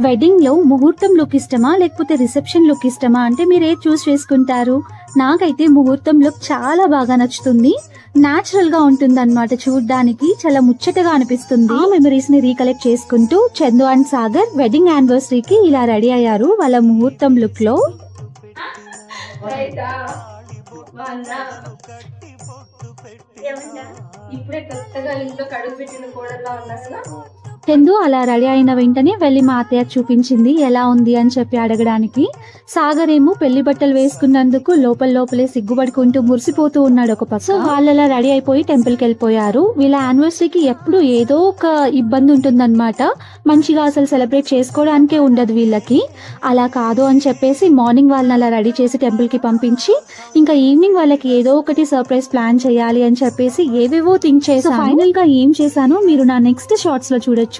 వెడ్డింగ్లో ముహూర్తం లుక్ ఇష్టమా లేకపోతే రిసెప్షన్ లుక్ ఇష్టమా అంటే మీరు ఏది చూస్ చేసుకుంటారు? నాకైతే ముహూర్తం లుక్ చాలా బాగా నచ్చుతుంది. నాచురల్గా ఉంటుంది అనమాట చూడడానికి చాలా ముచ్చటగా అనిపిస్తుంది. ఆ మెమరీస్ని రీకలెక్ట్ చేసుకుంటూ చందు అండ్ సాగర్ వెడ్డింగ్ యానివర్సరీకి ఇలా రెడీ అయ్యారు వాళ్ళ ముహూర్తం లుక్లో. ఇప్పుడే కొత్తగా ఇంట్లో కడుగు పెట్టిన కోడల్లా ఉన్నా కదా? చందు అలా రెడీ అయిన వెంటనే వెళ్ళి మా అత్తయ్య చూపించింది ఎలా ఉంది అని చెప్పి అడగడానికి. సాగర్ ఏమో పెళ్ళి బట్టలు వేసుకున్నందుకు లోపల లోపలే సిగ్గుపడుకుంటూ మురిసిపోతూ ఉన్నాడు ఒక పక్క. సో వాళ్ళు అలా రెడీ అయిపోయి టెంపుల్కి వెళ్ళిపోయారు. వీళ్ళ యానివర్సరీకి ఎప్పుడు ఏదో ఒక ఇబ్బంది ఉంటుందన్నమాట. మంచిగా అసలు సెలబ్రేట్ చేసుకోవడానికే ఉండదు వీళ్ళకి. అలా కాదు అని చెప్పేసి మార్నింగ్ వాళ్ళని అలా రెడీ చేసి టెంపుల్కి పంపించి ఇంకా ఈవినింగ్ వాళ్ళకి ఏదో ఒకటి సర్ప్రైజ్ ప్లాన్ చేయాలి అని చెప్పేసి ఏవేవో థింక్ చేసి ఫైనల్గా ఏం చేశానో మీరు నా నెక్స్ట్ షార్ట్స్లో చూడొచ్చు.